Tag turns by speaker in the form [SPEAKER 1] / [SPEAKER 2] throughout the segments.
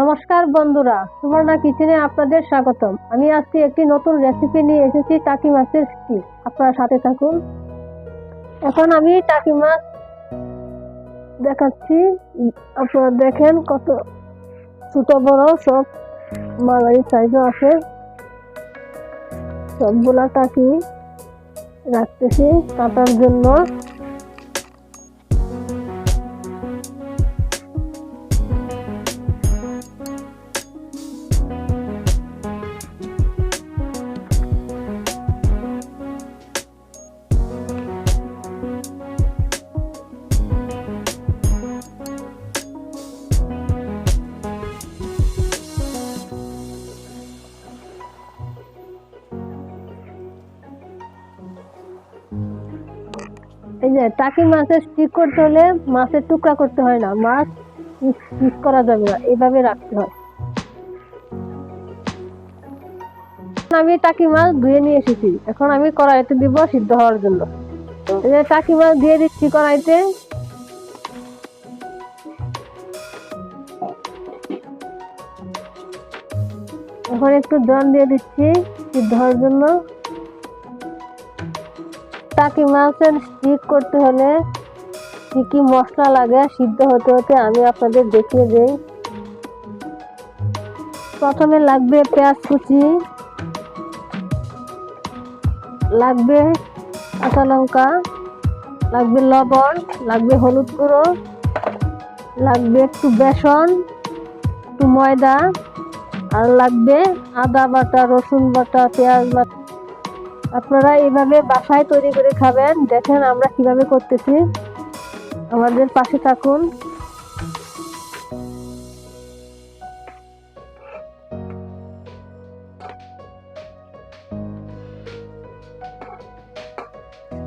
[SPEAKER 1] নমস্কার বন্ধুরা, সুবর্ণা কিচেনে আপনাদের স্বাগতম। আমি আজকে একটি নতুন রেসিপি নিয়ে এসেছি, টাকি মাছের স্টিক আপনারা সাথে থাকুন। এখন আমি টাকি মাছ দেখাচ্ছি। আপনারা দেখেন কত ছোট, বড় সব মালাই সাইজও আছে। সবগুলা টাকি রাখতেছি কাটার জন্য। এই যে, টাকি মাছের স্টিক করতে হলে মাছের টুকরা করতে হয় না। মাছ পিস করা যাবে না এইভাবে রাখতে হয়। আমি টাকি মাছ ধুয়ে নিয়ে এসেছি। এখন আমি কড়াইতে দিব সিদ্ধ হওয়ার জন্য। এই যে, টাকি মাছ দিয়ে দিচ্ছি কড়াইতে। এখন একটু জল দিয়ে দিচ্ছি সিদ্ধ হওয়ার জন্য। টাকি মাছের স্টিক করতে হলে কি কি মশলা লাগে সিদ্ধ হতে হতে আমি আপনাদের দেখিয়ে দেই। প্রথমে লাগবে পেঁয়াজ কুচি, লাগবে কাঁচা লঙ্কা, লাগবে লবণ, লাগবে হলুদ গুঁড়ো, লাগবে একটু বেসন, একটু ময়দা, আর লাগবে আদা বাটা, রসুন বাটা, পেঁয়াজ বাটা। আপনারা এইভাবে বাসায় তৈরি করে খাবেন। দেখেন আমরা কীভাবে করতেছি। আমাদের পাশে থাকুন।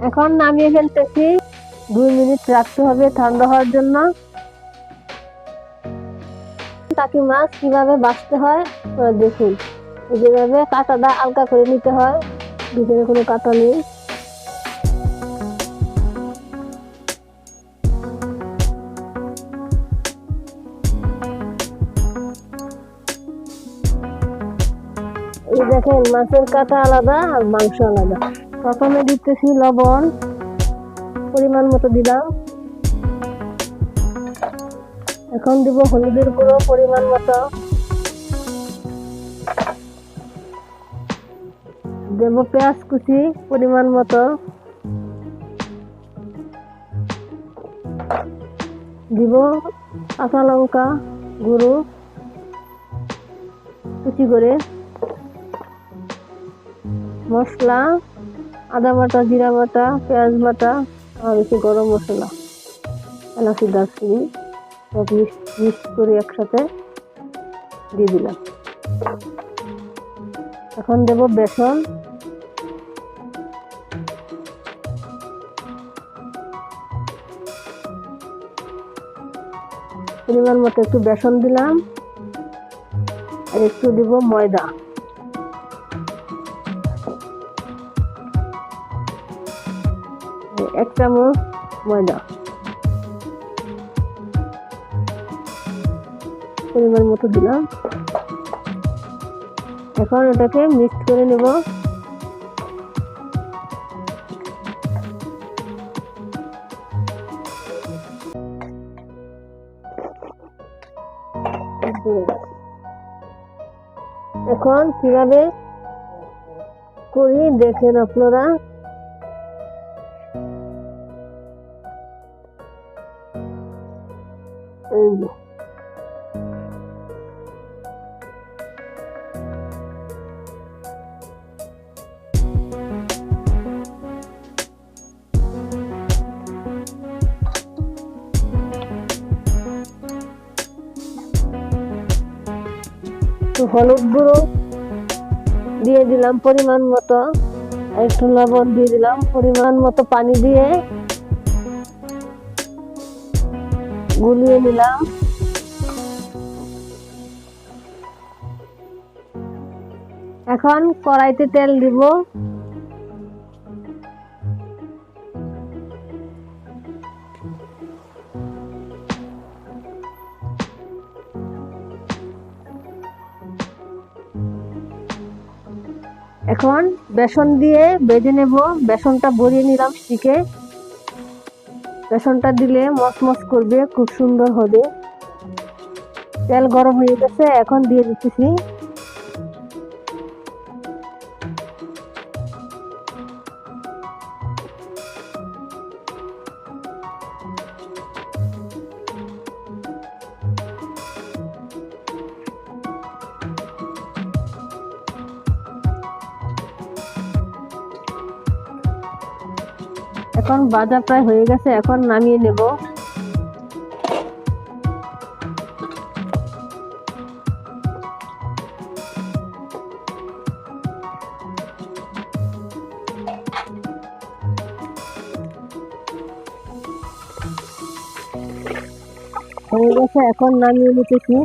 [SPEAKER 1] এখন নামিয়ে ফেলতেছি। দুই মিনিট রাখতে হবে ঠান্ডা হওয়ার জন্য। টাকি মাছ কীভাবে বাঁচতে হয় দেখুন। যেভাবে কাঁটাটা হালকা করে নিতে হয়। ভিতরে কোনো কাটা নেই। দেখেন, মাছের কাটা আলাদা আর মাংস আলাদা। প্রথমে দিতেছি লবণ, পরিমাণ মতো দিলাম। এখন দিব হলুদের গুঁড়ো পরিমাণ মতো। দেব পেঁয়াজ কুচি পরিমাণ মতো। দিব কাঁচা লঙ্কা গুঁড়ো কুচি করে। মশলা, আদা বাটা, জিরা বাটা, পেঁয়াজ বাটা, আর একটু গরম মশলা, এলাচি, দারচিনি, সব মিক্স করে একসাথে দিয়ে দিলাম। এখন দেব বেসন পরিমাণ মতো একটু বেসন দিলাম। আর একটু দিব ময়দা। এক চামচ ময়দা। পরিমাণ মতো দিলাম। এখন এটাকে মিক্স করে নেব। এখন কীভাবে করি দেখেন আপনারা। এই একটু হলুদ গুঁড়ো দিয়ে দিলাম পরিমাণ মতো। একটু লবণ দিয়ে দিলাম পরিমাণ মতো পানি দিয়ে। গুলিয়ে নিলাম। এখন কড়াইতে তেল দিব। এখন বেসন দিয়ে বেঁধে নেব। বেসনটা ভরিয়ে নিলাম স্টিকে। বেসনটা দিলে মচমচ করবে, খুব সুন্দর হবে। তেল গরম হয়ে গেছে, এখন দিয়ে দিতেছি। এখন ভাজা প্রায় হয়ে গেছে এখন নামিয়ে নেব। হয়ে গেছে এখন নামিয়ে নিতেছি।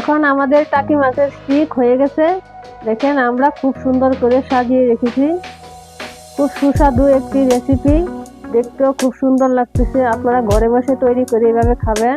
[SPEAKER 1] এখন আমাদের টাকি মাছের স্টিক হয়ে গেছে। দেখেন, আমরা খুব সুন্দর করে সাজিয়ে রেখেছি। খুব সুস্বাদু একটি রেসিপি দেখতেও খুব সুন্দর লাগতেছে। আপনারা ঘরে বসে তৈরি করে এভাবে খাবেন।